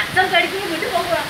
அச்சம் கடிக்கும் விட்டு போகிறோம்